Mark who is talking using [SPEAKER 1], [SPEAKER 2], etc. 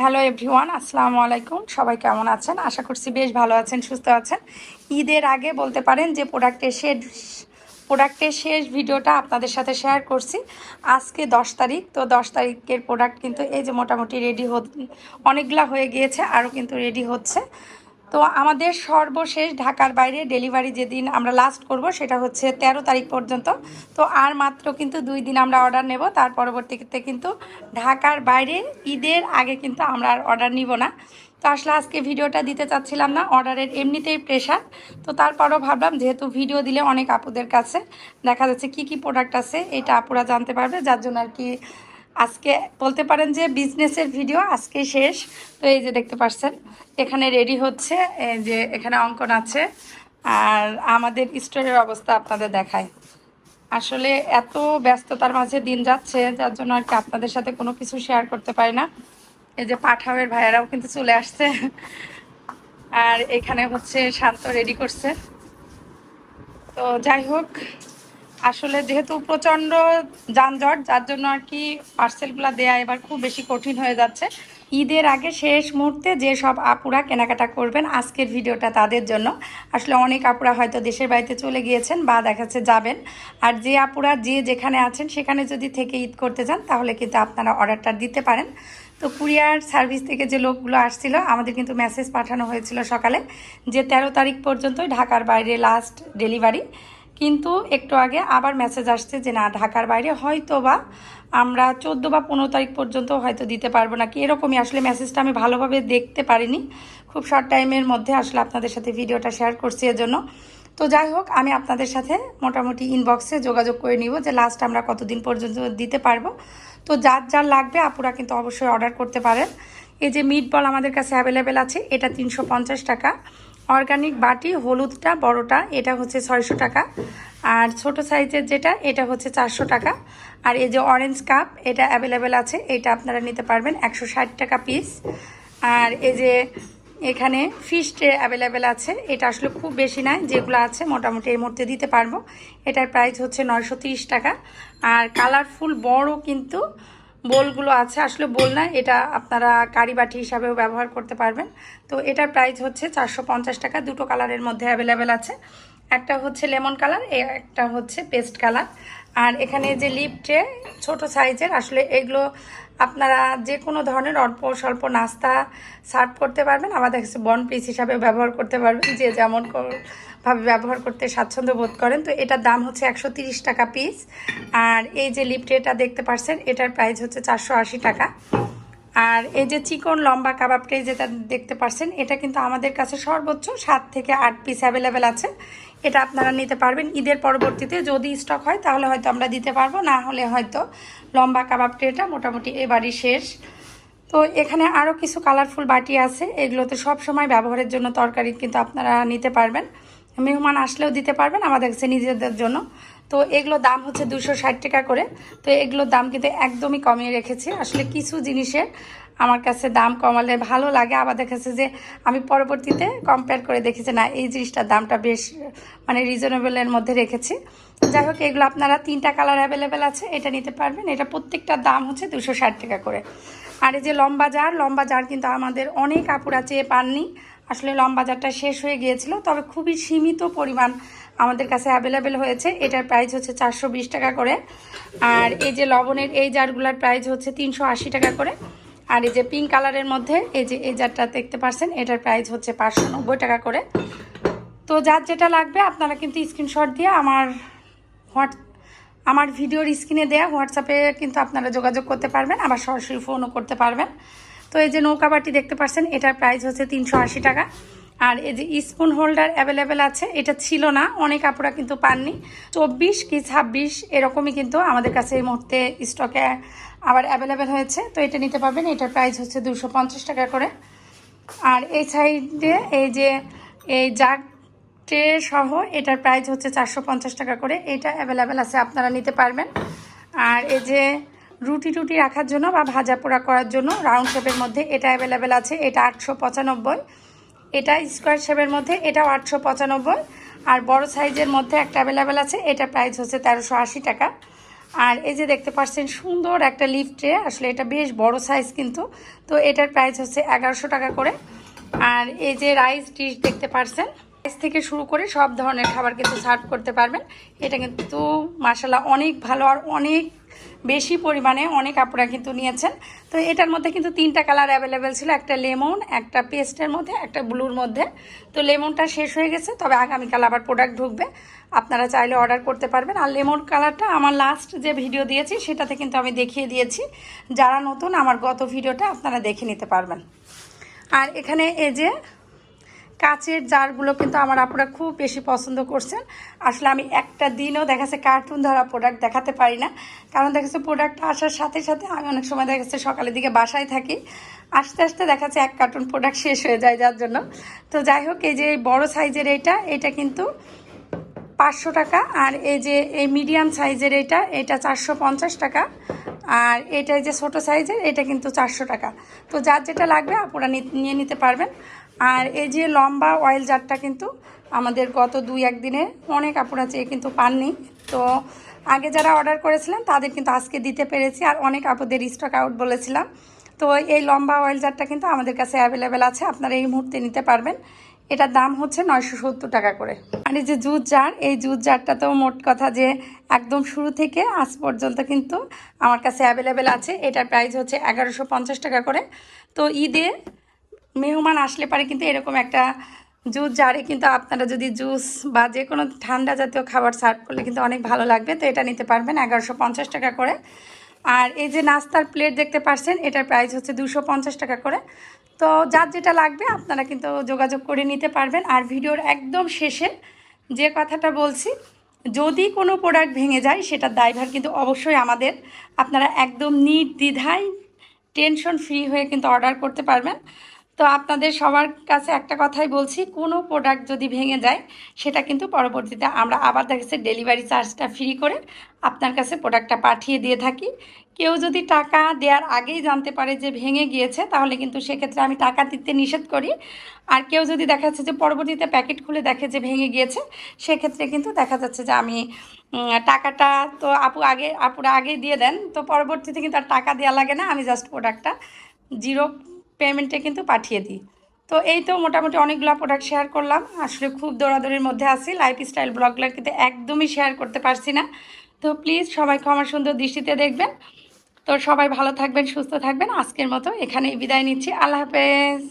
[SPEAKER 1] Hello everyone আসসালামু আলাইকুম সবাই কেমন আছেন? আশা করছি বেশ ভালো আছেন, সুস্থ আছেন। ঈদের আগে বলতে পারেন যে প্রোডাক্টের শেষ প্রোডাক্টের শেষ ভিডিওটা আপনাদের সাথে শেয়ার করছি। আজকে দশ তারিখ, তো দশ তারিখের প্রোডাক্ট কিন্তু এই যে মোটামুটি রেডি হ, অনেকগুলা হয়ে গিয়েছে, আরও কিন্তু রেডি হচ্ছে। তো আমাদের সর্বশেষ ঢাকার বাইরে ডেলিভারি যেদিন আমরা লাস্ট করব, সেটা হচ্ছে ১৩ তারিখ পর্যন্ত। তো আর মাত্র কিন্তু দুই দিন আমরা অর্ডার নেব, তার পরবর্তীতে কিন্তু ঢাকার বাইরে ঈদের আগে কিন্তু আমরা আর অর্ডার নিব না। তো আসলে আজকে ভিডিওটা দিতে চাচ্ছিলাম না অর্ডারের এমনিতেই প্রেশার তো তারপরও ভাবলাম, যেহেতু ভিডিও দিলে অনেক আপুদের কাছে দেখা যাচ্ছে কি কি প্রোডাক্ট আছে, এটা আপুরা জানতে পারবে, যার জন্য আর কি আজকে বলতে পারেন যে বিজনেসের ভিডিও আজকে শেষ। তো এই যে দেখতে পাচ্ছেন, এখানে রেডি হচ্ছে, এই যে এখানে অঙ্কন আছে, আর আমাদের স্টোরের অবস্থা আপনাদের দেখায়। আসলে এত ব্যস্ততার মাঝে দিন যাচ্ছে, যার জন্য আর কি আপনাদের সাথে কোনো কিছু শেয়ার করতে পারি না। এই যে পাঠাওয়ের ভাইয়ারাও কিন্তু চলে আসছে। আর এখানে হচ্ছে শান্ত রেডি করছে। তো যাই হোক আসলে যেহেতু প্রচণ্ড যানজট, যার জন্য আর কি পার্সেলগুলো দেয়া এবার খুব বেশি কঠিন হয়ে যাচ্ছে। ঈদের আগে শেষ মুহূর্তে যে সব আপুরা কেনাকাটা করবেন আজকের ভিডিওটা তাদের জন্য। আসলে অনেক আপুরা হয়তো দেশের বাড়িতে চলে গিয়েছেন বা দেখাচ্ছে যাবেন। আর যে আপুরা যে যেখানে আছেন সেখানে যদি থেকে ঈদ করতে যান, তাহলে কিন্তু আপনারা অর্ডারটা দিতে পারেন। তো কুরিয়ার সার্ভিস থেকে যে লোকগুলো আসছিল, আমাদের কিন্তু মেসেজ পাঠানো হয়েছিল সকালে যে তেরো তারিখ পর্যন্ত ঢাকার বাইরে লাস্ট ডেলিভারি কিন্তু একটু আগে আবার মেসেজ আসছে যে, না, ঢাকার বাইরে হয়তো বা আমরা চোদ্দ বা পনেরো তারিখ পর্যন্ত হয়তো দিতে পারব না। কি এরকমই আসলে মেসেজটা আমি ভালোভাবে দেখতে পারিনি। খুব শর্ট টাইমের মধ্যে আসলে আপনাদের সাথে ভিডিওটা শেয়ার করছি এজন্য। তো যাই হোক, আমি আপনাদের সাথে মোটামুটি ইনবক্সে যোগাযোগ করে নিব যে লাস্ট আমরা কতদিন পর্যন্ত দিতে পারব? তো যার যার লাগবে, আপুরা কিন্তু অবশ্যই অর্ডার করতে পারেন। এই যে মিট বল আমাদের কাছে অ্যাভেলেবেল আছে, এটা তিনশো পঞ্চাশ টাকা। অর্গানিক বাটি, হলুদটা, বড়টা, এটা হচ্ছে ছয়শো টাকা। আর ছোট সাইজের যেটা, এটা হচ্ছে চারশো টাকা। আর এই যে অরেঞ্জ কাপ এটা অ্যাভেলেবেল আছে, এটা আপনারা নিতে পারবেন একশো ষাট টাকা পিস আর এই যে এখানে ফিশ ট্রে অ্যাভেলেবেল আছে, এটা আসলে খুব বেশি নয়, যেগুলো আছে মোটামুটি এই মুহূর্তে দিতে পারব। এটার প্রাইস হচ্ছে নয়শো টাকা। আর কালারফুল বড় কিন্তু বোলগুলো আছে। আসলে বোল না এটা আপনারা কারি বাটি হিসাবেও ব্যবহার করতে পারবেন। তো এটার প্রাইস হচ্ছে চারশো পঞ্চাশ টাকা। দুটো কালারের মধ্যে অ্যাভেলেবেল আছে। একটা হচ্ছে লেমন কালার একটা হচ্ছে পেস্ট কালার আর এখানে যে লিপ ট্রে ছোটো সাইজের, আসলে এগুলো আপনারা যে কোনো ধরনের অল্প স্বল্প নাস্তা সার্ভ করতে পারবেন। আবার দেখছে বন পিস হিসাবে ব্যবহার করতে পারবেন, যে যেমন ভাবে ব্যবহার করতে স্বাচ্ছন্দ্য বোধ করেন। তো এটার দাম হচ্ছে একশো টাকা পিস। আর এই যে লিপ ট্রেটা দেখতে পারছেন, এটার প্রাইস হচ্ছে চারশো আশি টাকা। আর এই যে চিকন লম্বা কাবাব ট্রে যেটা দেখতে পাচ্ছেন এটা কিন্তু আমাদের কাছে সর্বোচ্চ সাত থেকে আট পিস অ্যাভেলেবেল আছে। এটা আপনারা নিতে পারবেন ঈদের পরবর্তীতে, যদি স্টক হয় তাহলে হয়তো আমরা দিতে পারব, না হলে হয়তো লম্বা কাবাব এটা মোটামুটি এবারই শেষ। তো এখানে আরও কিছু কালারফুল বাটি আছে, এগুলোতে সব সময় ব্যবহারের জন্য তরকারি কিন্তু আপনারা নিতে পারবেন। মেহমান আসলেও দিতে পারবেন, আমাদের কাছে নিজেদের জন্য। তো এগুলো দাম হচ্ছে দুশো ষাট টাকা করে। তো এগুলোর দাম কিন্তু একদমই কমিয়ে রেখেছি। আসলে কিছু জিনিসের আমার কাছে দাম কমালে ভালো লাগে আবার দেখেছে যে আমি পরবর্তীতে কম্পেয়ার করে দেখেছি না, এই জিনিসটার দামটা বেশ মানে রিজনেবলের মধ্যে রেখেছি। যাই হোক, এগুলো আপনারা তিনটা কালার অ্যাভেলেবেল আছে, এটা নিতে পারবেন। এটা প্রত্যেকটার দাম হচ্ছে দুশো ষাট টাকা করে। আর এই যে লম্বা জার লম্বা জার কিন্তু আমাদের অনেক আপুরা চেয়ে পাননি। আসলে লম্বা জারটা শেষ হয়ে গিয়েছিল, তবে খুবই সীমিত পরিমাণ আমাদের কাছে অ্যাভেলেবেল হয়েছে। এটার প্রাইস হচ্ছে চারশো বিশ টাকা করে। আর এই যে লবণের এই জারগুলোর প্রাইস হচ্ছে তিনশো আশি টাকা করে। আর এই যে পিঙ্ক কালারের মধ্যে এই যে এই জারটা দেখতে পাচ্ছেন এটার প্রাইস হচ্ছে পাঁচশো নব্বই টাকা করে। তো যার যেটা লাগবে আপনারা কিন্তু স্ক্রিনশট দিয়ে আমার হোয়াট আমার ভিডিওর স্ক্রিনে দেয়া হোয়াটসঅ্যাপে কিন্তু আপনারা যোগাযোগ করতে পারবেন, আবার সরাসরি ফোনও করতে পারবেন। তো এই যে নৌকা বাটি দেখতে পাচ্ছেন এটার প্রাইস হচ্ছে তিনশো আশি টাকা। আর এই যে স্পুন হোল্ডার অ্যাভেলেবেল আছে, এটা ছিল না, অনেক আপুরা কিন্তু পাননি। চব্বিশ কি ছাব্বিশ, এরকমই কিন্তু আমাদের কাছে এই মুহূর্তে স্টকে আবার অ্যাভেলেবেল হয়েছে। তো এটা নিতে পারবেন, এটার প্রাইস হচ্ছে দুশো টাকা করে। আর এই সাইডে এই যে এই জাগ ট্রে সহ এটার প্রাইস হচ্ছে চারশো পঞ্চাশ টাকা করে, এটা অ্যাভেলেবেল আছে, আপনারা নিতে পারবেন। আর এই যে রুটি টুটি রাখার জন্য বা ভাজা পোড়া করার জন্য রাউন্ড শেপের মধ্যে এটা অ্যাভেলেবেল আছে, এটা আটশো পঁচানব্বই। এটা স্কোয়ার শেপের মধ্যে, এটাও আটশো পঁচানব্বই। আর বড় সাইজের মধ্যে একটা অ্যাভেলেবেল আছে, এটা প্রাইস হচ্ছে তেরোশো আশি টাকা। আর এই যে দেখতে পাচ্ছেন, সুন্দর একটা লিফটে আসলে এটা বেশ বড় সাইজ কিন্তু। তো এটার প্রাইস হচ্ছে এগারোশো টাকা করে। আর এই যে রাইস ডিশ দেখতে পাচ্ছেন রাইস থেকে শুরু করে সব ধরনের খাবার কিন্তু সার্ভ করতে পারবেন। এটা কিন্তু মাসাল্লাহ অনেক ভালো আর অনেক বেশি পরিমাণে অনেক আপুরা কিন্তু নিয়েছেন। তো এটার মধ্যে কিন্তু তিনটা কালার অ্যাভেলেবেল ছিল, একটা লেমন, একটা পেস্টের মধ্যে, একটা ব্লুর মধ্যে। তো লেমনটা শেষ হয়ে গেছে, তবে আগামীকাল আবার প্রোডাক্ট ঢুকবে। আপনারা চাইলে অর্ডার করতে পারবেন। আর লেমন কালারটা আমার লাস্ট যে ভিডিও দিয়েছি, সেটাতে কিন্তু আমি দেখিয়ে দিয়েছি। যারা নতুন, আমার গত ভিডিওটা আপনারা দেখে নিতে পারবেন। আর এখানে এই যে কাচের জারগুলো কিন্তু আমার আপুরা খুব বেশি পছন্দ করছেন। আসলে আমি একটা দিনও দেখাচ্ছে কার্টুন ধরা প্রোডাক্ট দেখাতে পারি না। কারণ দেখাচ্ছে প্রোডাক্ট আসার সাথে সাথে আমি অনেক সময় দেখাচ্ছে সকালের দিকে বাসায় থাকি। আস্তে আস্তে দেখাচ্ছে এক কার্টুন প্রোডাক্ট শেষ হয়ে যায় যার জন্য। তো যাই হোক, এই যে বড় সাইজের এইটা এটা কিন্তু পাঁচশো টাকা। আর এই যে এই মিডিয়াম সাইজের এটা এটা চারশো পঞ্চাশ টাকা। আর এটা যে ছোটো সাইজের, এটা কিন্তু চারশো টাকা। তো যার যেটা লাগবে আপনারা নিয়ে নিতে পারবেন। আর এই যে লম্বা অয়েল জারটা কিন্তু আমাদের গত দুই একদিনে অনেক আপুরা চেয়ে কিন্তু পাননি। তো আগে যারা অর্ডার করেছিলেন, তাদের কিন্তু আজকে দিতে পেরেছি আর অনেক আপুদের স্টক আউট বলেছিলাম। তো এই লম্বা অয়েল জারটা কিন্তু আমাদের কাছে অ্যাভেলেবেল আছে, আপনারা এই মুহূর্তে নিতে পারবেন। এটার দাম হচ্ছে নয়শো সত্তর টাকা করে। আর এই যে জুস জার এই জুস জারটা তো মোট কথা যে একদম শুরু থেকে আজ পর্যন্ত কিন্তু আমার কাছে অ্যাভেলেবেল আছে। এটার প্রাইস হচ্ছে এগারোশো টাকা করে। তো ঈদে মেহমান আসলে পারে কিন্তু এরকম একটা জুস জারে কিন্তু আপনারা যদি জুস বা যে কোনো ঠান্ডা জাতীয় খাবার সার্ভ করলে কিন্তু অনেক ভালো লাগবে। তো এটা নিতে পারবেন এগারোশো পঞ্চাশ টাকা করে। আর এই যে নাস্তার প্লেট দেখতে পাচ্ছেন এটার প্রাইস হচ্ছে দুশো পঞ্চাশ টাকা করে। তো যার যেটা লাগবে আপনারা কিন্তু যোগাযোগ করে নিতে পারবেন। আর ভিডিওর একদম শেষে যে কথাটা বলছি, যদি কোনো প্রোডাক্ট ভেঙে যায় সেটার দায়ভার কিন্তু অবশ্যই আমাদের, আপনারা একদম নির্দ্বিধায় টেনশন ফ্রি হয়ে কিন্তু অর্ডার করতে পারবেন। তো আপনাদের সবার কাছে একটা কথাই বলছি, কোনো প্রোডাক্ট যদি ভেঙে যায়, সেটা কিন্তু পরবর্তীতে আমরা আবার দেখাচ্ছে ডেলিভারি চার্জটা ফ্রি করে আপনার কাছে প্রোডাক্টটা পাঠিয়ে দিয়ে থাকি। কেউ যদি টাকা দেওয়ার আগেই জানতে পারে যে ভেঙে গিয়েছে, তাহলে কিন্তু সেক্ষেত্রে আমি টাকা দিতে নিষেধ করি। আর কেউ যদি দেখা যাচ্ছে যে পরবর্তীতে প্যাকেট খুলে দেখে যে ভেঙে গিয়েছে, সেক্ষেত্রে কিন্তু দেখা যাচ্ছে যে আমি টাকাটা তো আপু আগে, আপুরা আগেই দিয়ে দেন, তো পরবর্তীতে কিন্তু আর টাকা দেওয়া লাগে না, আমি জাস্ট প্রোডাক্টটা জিরো পেমেন্টে কিন্তু পাঠিয়ে দিই। তো এই তো মোটামুটি অনেকগুলো প্রোডাক্ট শেয়ার করলাম। আসলে খুব দৌড়াদৌড়ির মধ্যে আছি। লাইফস্টাইল ব্লগগুলো কিন্তু একদমই শেয়ার করতে পারছি না। তো প্লিজ সবাই আমার সুন্দর দৃষ্টিতে দেখবেন। তো সবাই ভালো থাকবেন, সুস্থ থাকবেন। আজকের মতো এখানেই বিদায় নিচ্ছি। আল্লাহ হাফেজ।